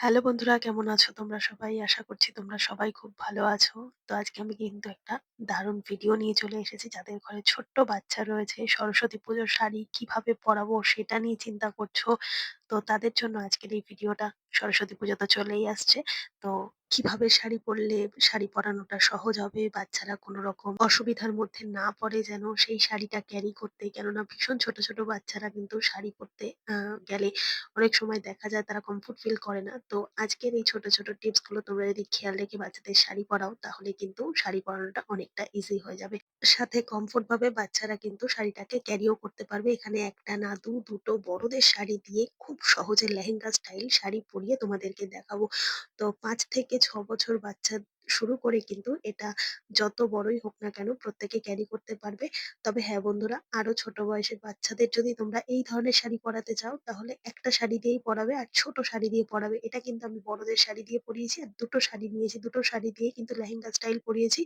Hello বন্ধুরা কেমন আছো তোমরা সবাই? আশা করছি তোমরা সবাই খুব ভালো আছো। তো আজকে আমি কিন্তু একটা দারুণ ভিডিও নিয়ে চলে এসেছি। যাদের ঘরে ছোট্ট বাচ্চা রয়েছে, সরস্বতী পুজোর শাড়ি কীভাবে পরাবো সেটা নিয়ে চিন্তা করছ। তো তাদের জন্য আজকের এই ভিডিওটা। সরস্বতী পুজো তো চলেই আসছে। তো কীভাবে শাড়ি পরলে শাড়ি পরানোটা সহজ হবে, বাচ্চারা কোনো রকম অসুবিধার মধ্যে না পড়ে যেন সেই শাড়িটা ক্যারি করতে। কেননা ভীষণ ছোট, ছোট বাচ্চারা কিন্তু শাড়ি পরতে গেলে অনেক সময় দেখা যায় তারা কমফোর্ট ফিল করে না। তো আজকের এই ছোট, ছোট টিপসগুলো তোমরা যদি খেয়াল রেখে বাচ্চাদের শাড়ি পরাও তাহলে কিন্তু শাড়ি পরানোটা অনেকটা ইজি হয়ে যাবে। সাথে কমফোর্ট ভাবে বাচ্চারা কিন্তু শাড়িটাকে ক্যারিও করতে পারবে। এখানে একটা না দু, দুটো বড়দের শাড়ি দিয়ে খুব সহজে লেহেঙ্গা স্টাইল শাড়ি পরিয়ে তোমাদেরকে দেখাবো। তো পাঁচ থেকে ছ বছর বাচ্চা শুরু করে কিন্তু এটা যত বড়ই হোক না কেন প্রত্যেকে ক্যারি করতে পারবে। তবে হ্যাঁ বন্ধুরা, আরও ছোট বয়সের বাচ্চাদের যদি তোমরা এই ধরনের শাড়ি পরাতে চাও, তাহলে একটা শাড়ি দিয়েই পরাবে আর ছোট শাড়ি দিয়ে পরাবে। এটা কিন্তু আমি বড়দের শাড়ি দিয়ে পরিয়েছি আর দুটো শাড়ি নিয়েছি। দুটো শাড়ি দিয়ে কিন্তু লেহেঙ্গা স্টাইল পরিয়েছি।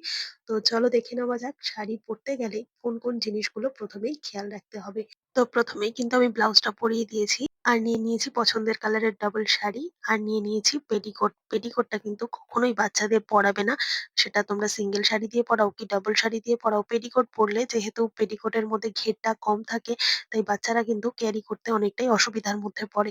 তো চলো দেখে নেওয়া যাক শাড়ি পরতে গেলে কোন, কোন জিনিসগুলো প্রথমেই খেয়াল রাখতে হবে। তো প্রথমেই কিন্তু আমি ব্লাউজটা পরিয়ে দিয়েছি। আর নিয়ে নিয়েছি পছন্দের কালারের ডাবল শাড়ি আর নিয়ে নিয়েছি পেটিকোট। পেটিকোটটা কিন্তু কখনোই বাচ্চাদের পরাবে না। সেটা তোমরা সিঙ্গেল শাড়ি দিয়ে পরাও কি ডাবল শাড়ি দিয়ে পরাও। পেটিকোট পরলে যেহেতু পেটিকোটের মধ্যে ঘেরটা কম থাকে, তাই বাচ্চারা কিন্তু ক্যারি করতে অনেকটাই অসুবিধার মধ্যে পড়ে।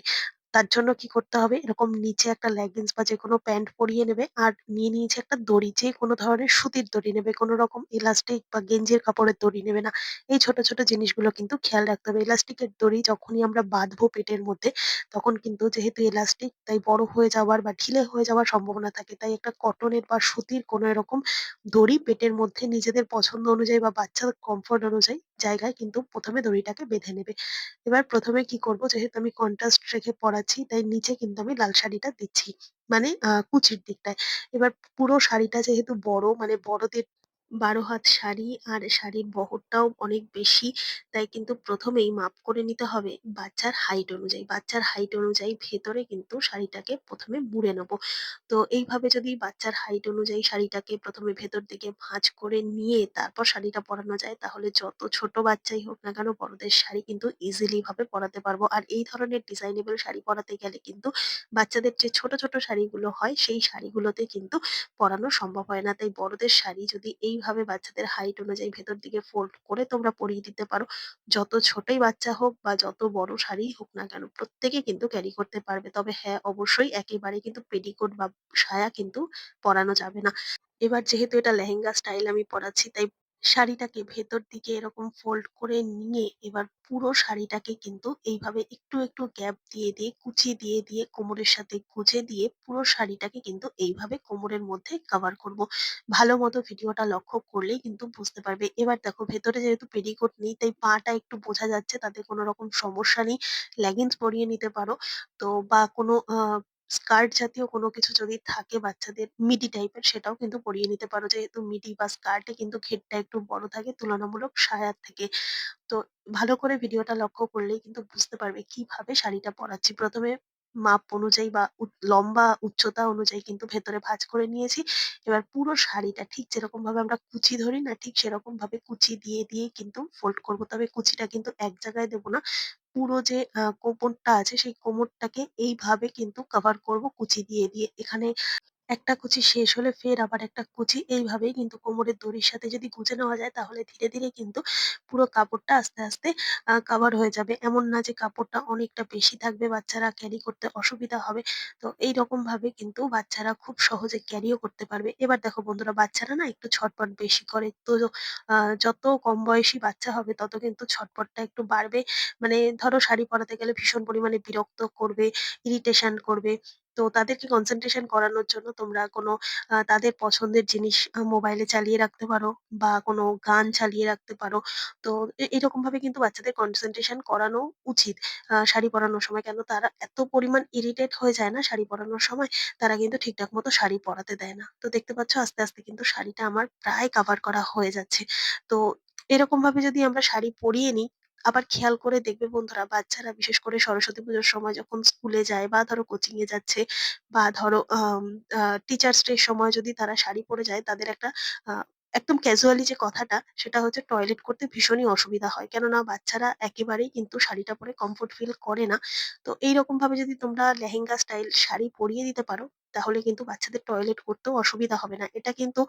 তার জন্য কি করতে হবে এরকম নিচে একটা লেগিংস বা যেকোনো প্যান্ট পরিয়ে নেবে আর নিয়ে নিয়েছে একটা দড়ি যে কোনো ধরনের সুতির দড়ি নেবে। কোনো রকম এলাস্টিক বা গেঞ্জির কাপড়ের দড়ি নেবে না। এই ছোট, ছোট জিনিসগুলো কিন্তু খেয়াল রাখতে হবে। এলাস্টিকের দড়ি যখনই আমরা বাঁধবো পেটের মধ্যে তখন কিন্তু যেহেতু এলাস্টিক তাই বড় হয়ে যাওয়ার বা ঢিলে হয়ে যাওয়ার সম্ভাবনা থাকে। তাই একটা কটনের বা সুতির কোনো এরকম দড়ি পেটের মধ্যে নিজেদের পছন্দ অনুযায়ী বা বাচ্চার কমফোর্ট অনুযায়ী জায়গায় কিন্তু প্রথমে দড়িটাকে বেঁধে নেবে। এবার প্রথমে কি করব যেহেতু আমি কন্ট্রাস্ট রেখে পড়াচ্ছি তাই নিচে কিন্তু আমি লাল শাড়িটা দিচ্ছি। মানে আহ কুচির দিকটায়। এবার পুরো শাড়িটা যেহেতু বড় মানে বড়দের ১২ হাত শাড়ি আর শাড়ির বহরটাও অনেক বেশি। তাই কিন্তু প্রথমেই মাপ করে নিতে হবে বাচ্চার হাইট অনুযায়ী। বাচ্চার হাইট অনুযায়ী ভেতরে কিন্তু শাড়িটাকে ১ম এ বুড়ে নেব। তো এইভাবে যদি বাচ্চার হাইট অনুযায়ী শাড়িটাকে প্রথমে ভেতর দিকে ভাঁজ করে নিয়ে তারপর শাড়িটা পরানো যায় তাহলে যত ছোট বাচ্চাই হোক না কেন বড়দের শাড়ি কিন্তু ইজিলি ভাবে পরাতে পারব। আর এই ধরনের ডিজাইনেবল শাড়ি পরাতে গেলে কিন্তু বাচ্চাদের যে ছোট, ছোট শাড়িগুলো হয় সেই শাড়িগুলোতে কিন্তু পরানো সম্ভব হয় না। তাই বড়দের শাড়ি যদি এইভাবে বাচ্চাদের হাইট অনুযায়ী ভেতর দিকে ফোল্ড করে তোমরা পরিয়ে দিতে পারো, যত ছোটই বাচ্চা হোক বা যত বড় শাড়ি হোক না কেন প্রত্যেকে কিন্তু ক্যারি করতে পারবে। তবে হ্যাঁ, অবশ্যই একেবারে কিন্তু পেটিকোট বা সায়া কিন্তু পরানো যাবে না। এবার যেহেতু এটা লেহেঙ্গা স্টাইল আমি পরাচ্ছি তাই শাড়িটাকে ভেতর দিকে এরকম ফোল্ড করে নিয়ে এবার পুরো শাড়িটাকে কিন্তু এইভাবে একটু, একটু গ্যাপ দিয়ে, দিয়ে কুচি দিয়ে, দিয়ে কোমরের সাথে গুঁজে দিয়ে পুরো শাড়িটাকে কিন্তু এইভাবে কোমরের মধ্যে কভার করব। ভালো মতো ভিডিওটা লক্ষ্য করলেই কিন্তু বুঝতে পারবে। এবার দেখো ভেতরে যেহেতু পেটিকোট নেই তাই পাটা একটু বোঝা যাচ্ছে তাতে কোনো রকম সমস্যা নেই। লেগিংস পরিয়ে নিতে পারো। তো বা কোনো স্কার্ট জাতীয় কোনো কিছু যদি থাকে বাচ্চাদের মিডি টাইপের সেটাও কিন্তু পরিয়ে নিতে পারো। যেহেতু মিডি বা স্কার্টে কিন্তু ঘেরটা একটু বড় থাকে তুলনামূলক সায়ার থেকে। তো ভালো করে ভিডিওটা লক্ষ্য করলেই কিন্তু বুঝতে পারবে কীভাবে শাড়িটা পরাচ্ছি। প্রথমে মাপ অনুযায়ী বা লম্বা উচ্চতা অনুযায়ী কিন্তু ভেতরে ভাঁজ করে নিয়েছি। এবার পুরো শাড়িটা ঠিক যেরকম ভাবে আমরা কুচি ধরি না ঠিক সেরকম ভাবে কুচি দিয়ে, দিয়ে কিন্তু ফোল্ড করব তবে কুচিটা কিন্তু এক জায়গায় দেবো না। পুরো যে আ কোমরটা আছে সেই কোমরটাকে এইভাবে কিন্তু কভার করব কুচি দিয়ে, দিয়ে। এখানে একটা কুচি শেষ হলে ফের আবার একটা কুচি এইভাবেই কিন্তু কোমরের দড়ির সাথে যদি গুঁজে নেওয়া যায় তাহলে ধীরে, ধীরে কিন্তু পুরো কাপড়টা আস্তে, আস্তে কাভার হয়ে যাবে। এমন না যে কাপড়টা অনেকটা বেশি থাকবে বাচ্চারা ক্যারি করতে অসুবিধা হবে। তো এইরকমভাবে কিন্তু বাচ্চারা খুব সহজে ক্যারিও করতে পারবে। এবার দেখো বন্ধুরা বাচ্চারা না একটু ছটপট বেশি করে। তো যত কম বয়সী বাচ্চা হবে তত কিন্তু ছটপটটা একটু বাড়বে। মানে ধরো শাড়ি পরাতে গেলে ভীষণ পরিমাণে বিরক্ত করবে, ইরিটেশন করবে। তো তাদেরকে কনসেনট্রেশন করানোর জন্য তোমরা কোনো তাদের পছন্দের জিনিস আ মোবাইলে চালিয়ে রাখতে পারো বা কোনো গান চালিয়ে রাখতে পারো। তো এ এরকমভাবে কিন্তু বাচ্চাদের কনসেনট্রেশন করানো উচিত। শাড়ি পরানোর সময় কেন তারা এত পরিমাণ ইরিটেট হয়ে যায় না শাড়ি পরানোর সময়, তারা কিন্তু ঠিকঠাক মতো শাড়ি পরাতে দেয় না। তো দেখতে পাচ্ছ আস্তে, আস্তে কিন্তু শাড়িটা আমার প্রায় কাভার করা হয়ে যাচ্ছে। তো এরকমভাবে যদি আমরা শাড়ি পরিয়ে নিই, আবার খেয়াল করে দেখবে বন্ধুরা বাচ্চারা বিশেষ করে সরস্বতী পুজোর সময় যখন স্কুলে যায় বা ধরো কোচিং এ যাচ্ছে বা ধরো আহ টিচার্স ডে সময় যদি তারা শাড়ি পরে যায় তাদের একটা, আ একদম ক্যাজুয়ালি যে কথাটা সেটা হচ্ছে টয়লেট করতে ভীষণই অসুবিধা হয়। কেননা বাচ্চারা একেবারেই কিন্তু শাড়িটা পরে কমফোর্ট ফিল করে না। তো এইরকম ভাবে যদি তোমরা লেহেঙ্গা স্টাইল শাড়ি পরিয়ে দিতে পারো, তাহলে কিন্তু বাচ্চাদের টয়লেট করতেও অসুবিধা হবে না। এটা কিন্তু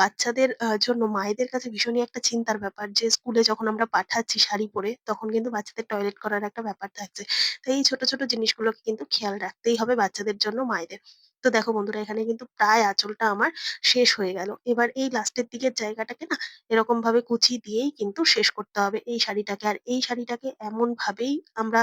বাচ্চাদের জন্য মায়েদের কাছে ভীষণই একটা চিন্তার ব্যাপার যে স্কুলে যখন আমরা পাঠাচ্ছি শাড়ি পরে, তখন কিন্তু বাচ্চাদের টয়লেট করার একটা ব্যাপার থাকছে। তো এই ছোট, ছোট জিনিসগুলোকে কিন্তু খেয়াল রাখতেই হবে বাচ্চাদের জন্য মায়েদের। তো দেখো বন্ধুরা এখানে কিন্তু প্রায় আঁচলটা আমার শেষ হয়ে গেল। এবার এই লাস্টের দিকের জায়গাটাকে না এরকম ভাবে কুচি দিয়েই কিন্তু শেষ করতে হবে এই শাড়িটাকে। আর এই শাড়িটাকে এমন ভাবেই আমরা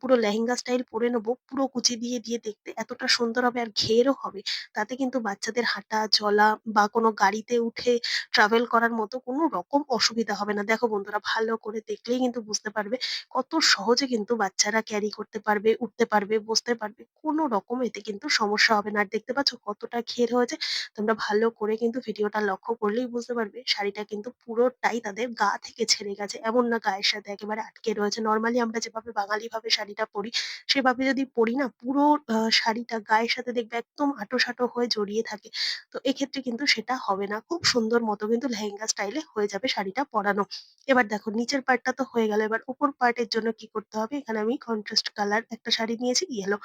পুরো লেহেঙ্গা স্টাইল পরে নেব, পুরো কুচি দিয়ে, দিয়ে দেখতে এতটা সুন্দর হবে আর ঘেরও হবে। তাতে কিন্তু বাচ্চাদের হাঁটা, চলা বা কোনো গাড়িতে উঠে ট্রাভেল করার মতো কোনো রকম অসুবিধা হবে না। দেখো বন্ধুরা ভালো করে দেখলেই কিন্তু বুঝতে পারবে কত সহজে কিন্তু বাচ্চারা ক্যারি করতে পারবে, উঠতে পারবে, বসতে পারবে। কোনো রকম এতে কিন্তু সমস্যা হবে না। আর দেখতে পাচ্ছ কতটা ঘের হয়েছে? তোমরা ভালো করে কিন্তু ভিডিওটা লক্ষ্য করলেই বুঝতে পারবে শাড়িটা কিন্তু পুরোটাই তাদের গা থেকে ছেড়ে গেছে। এমন না গায়ের সাথে একেবারে আটকে রয়েছে। নরমালি আমরা যেভাবে বাঙালি ভাবে শাড়িটা পরি, সেভাবে যদি পরি না পুরো শাড়িটা গায়ের সাথে দেখবে একদম আঁটো-সাঁটো হয়ে জড়িয়ে থাকে। তো এক্ষেত্রে কিন্তু সেটা হবে না। খুব সুন্দর মতো কিন্তু লেহেঙ্গা স্টাইলে হয়ে যাবে শাড়িটা পরানো। এবার দেখো নিচের পার্টটা তো হয়ে গেল। এবার উপর পার্টের জন্য কি করতে হবে? এখানে আমি কন্ট্রাস্ট কালার একটা শাড়ি নিয়েছি ইয়েলো।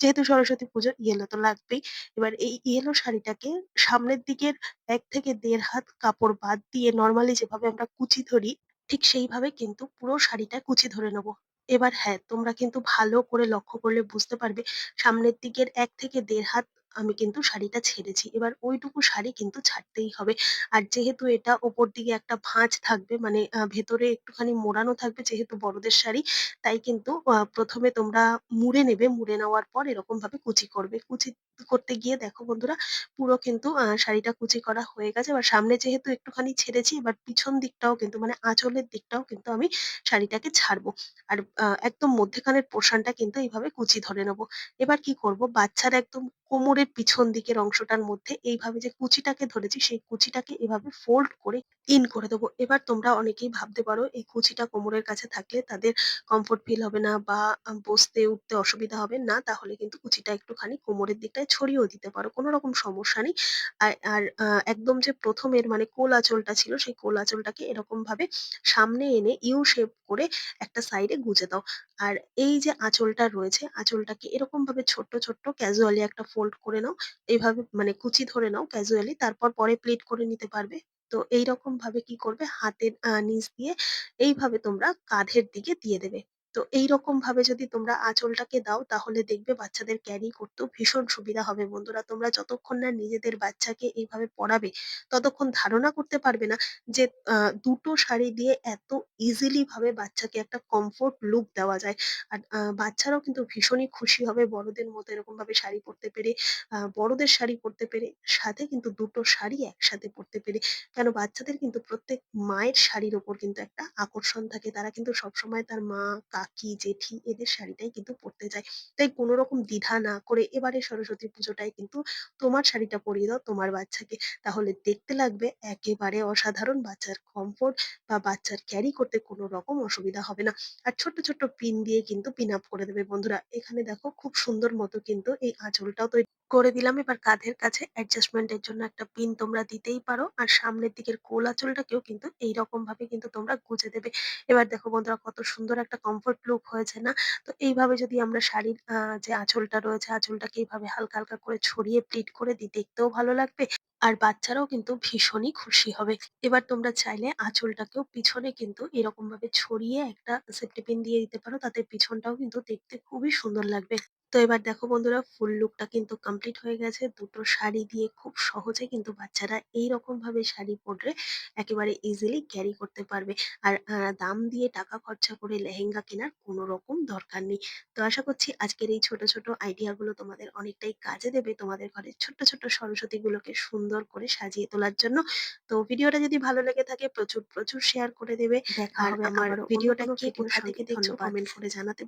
যেহেতু সরস্বতী পুজো ইয়েলো তো লাগবেই। এবার এই ইয়েলো শাড়িটাকে সামনের দিকের ১ থেকে ১.৫ হাত কাপড় বাদ দিয়ে নরমালি যেভাবে আমরা কুচি ধরি, ঠিক সেইভাবে কিন্তু পুরো শাড়িটা কুচি ধরে নেব। এবার হ্যাঁ, তোমরা কিন্তু ভালো করে লক্ষ্য করলে বুঝতে পারবে সামনের দিকের ১ থেকে ১.৫ হাত আমি কিন্তু শাড়িটা ছেড়েছি। এবার ওইটুকু শাড়ি কিন্তু ছাড়তেই হবে। আর যেহেতু এটা ওপর দিকে একটা ভাঁজ থাকবে মানে ভেতরে একটুখানি মোড়ানো থাকবে যেহেতু বড়দের শাড়ি, তাই কিন্তু ১ম তোমরা মুড়ে নেবে। মুড়ে নেওয়ার পর এরকম ভাবে কুচি করবে। কুচি করতে গিয়ে দেখো বন্ধুরা পুরো কিন্তু শাড়িটা কুচি করা হয়ে গেছে। এবার সামনে যেহেতু একটুখানি ছেড়েছি, এবার পিছন দিকটাও কিন্তু মানে আঁচলের দিকটাও কিন্তু আমি শাড়িটাকে ছাড়বো। আর একদম মধ্যেখানের পোরশনটা কিন্তু এইভাবে কুচি ধরে নেব এবার কি করব বাচ্চার একদম কোমরের পিছন দিকের অংশটার মধ্যে এইভাবে যে কুচিটাকে ধরেছি, সেই কুচিটাকে এভাবে ফোল্ড করে ইন করে দেবো। এবার তোমরা অনেকেই ভাবতে পারো এই কুচিটা কোমরের কাছে থাকলে তাদের কমফোর্ট ফিল হবে না বা বসতে উঠতে অসুবিধা হবে। না তাহলে কিন্তু কুচিটা একটুখানি কোমরের দিকটায় ছড়িয়েও দিতে পারো। কোনো রকম সমস্যা নেই। আর একদম যে প্রথমের মানে কোল আঁচলটা ছিল সেই কোল আঁচলটাকে এরকমভাবে সামনে এনে ইউ শেপ করে একটা সাইডে গুজে দাও। আর এই যে আঁচলটা রয়েছে, আঁচলটাকে এরকমভাবে ছোট্ট, ছোট্ট ক্যাজুয়ালি একটা ফোল্ড করে নাও। এইভাবে মানে কুচি ধরে নাও ক্যাজুয়ালি তারপর পরে প্লিট করে নিতে পারবে। তো এইরকম ভাবে কি করবে হাতের নিচ দিয়ে এইভাবে তোমরা কাঁধের দিকে দিয়ে দেবে। তো এইরকম ভাবে যদি তোমরা আঁচলটাকে দাও তাহলে দেখবে বাচ্চাদের ক্যারি করতেও ভীষণ সুবিধা হবে বন্ধুরা। তোমরা যতক্ষণ না নিজেদের বাচ্চাকে এইভাবে পড়াবে, ততক্ষণ ধারণা করতে পারবে না যে দুটো শাড়ি দিয়ে এত ইজিলি ভাবে বাচ্চাকে একটা কমফোর্ট লুক দেওয়া যায়। আর বাচ্চারাও কিন্তু ভীষণই খুশি হবে বড়দের মতো এরকম ভাবে শাড়ি পরতে পেরে। বড়দের শাড়ি পরতে পেরে, সাথে কিন্তু দুটো শাড়ি একসাথে পরতে পেরে। কেন বাচ্চাদের কিন্তু প্রত্যেক মায়ের শাড়ির ওপর কিন্তু একটা আকর্ষণ থাকে। তারা কিন্তু সবসময় তার মা, কাকি, জেঠি এদের শাড়িটাই কিন্তু পরতে যায় তাই কোনো রকম দ্বিধা না করে এবারে সরস্বতী পুজোটায় কিন্তু তোমার শাড়িটা পরিয়ে দাও তোমার বাচ্চাকে। তাহলে দেখতে লাগবে একেবারে অসাধারণ। বাচ্চার কমফোর্ট বা বাচ্চার ক্যারি করতে কোনো রকম অসুবিধা হবে না। আর ছোট্ট, ছোট্ট পিন দিয়ে কিন্তু পিন আপ করে দেবে বন্ধুরা। এখানে দেখো খুব সুন্দর মতো কিন্তু এই আঁচলটাও তৈরি করে দিলাম। এবার কাঁধের কাছে অ্যাডজাস্টমেন্ট এর জন্য একটা পিন তোমরা দিতেই পারো। আর সামনের দিকের কোল আঁচলটাকেও কিন্তু এইরকম ভাবে কিন্তু তোমরা গুজে দেবে। এবার দেখো বন্ধুরা কত সুন্দর একটা কমফোর্ট লুক হয়েছে না? তো এইভাবে যদি আমরা শাড়ির যে আঁচলটা রয়েছে আঁচলটাকে এইভাবে হালকা, হালকা করে ছড়িয়ে প্লিট করে দিই দেখতেও ভালো লাগবে। আর বাচ্চারাও কিন্তু ভীষণই খুশি হবে। এবার তোমরা চাইলে আঁচলটাকেও পিছনে কিন্তু এরকম ভাবে ছড়িয়ে একটা সেফটি পিন দিয়ে দিতে পারো। তাতে পিছনটাও কিন্তু দেখতে খুবই সুন্দর লাগবে। তো এবার দেখো বন্ধুরা ফুল লুকটা কিন্তু কমপ্লিট হয়ে গেছে। দুটো শাড়ি দিয়ে খুব সহজে কিন্তু বাচ্চারা এইরকমভাবে শাড়ি পরলে একেবারে ইজিলি ক্যারি করতে পারবে। আর দাম দিয়ে টাকা খরচা করে লেহেঙ্গা কেনার কোনো রকম দরকার নেই। তো আশা করছি আজকের এই ছোট, ছোট আইডিয়া গুলো তোমাদের অনেকটাই কাজে দেবে তোমাদের ঘরের ছোট্ট, ছোট্ট সরস্বতীগুলোকে সুন্দর করে সাজিয়ে তোলার জন্য। তো ভিডিওটা যদি ভালো লেগে থাকে প্রচুর, প্রচুর শেয়ার করে দেবে। আর হবে আমার ভিডিওটা কে কোথা থেকে দেখছ কমেন্ট করে জানাতে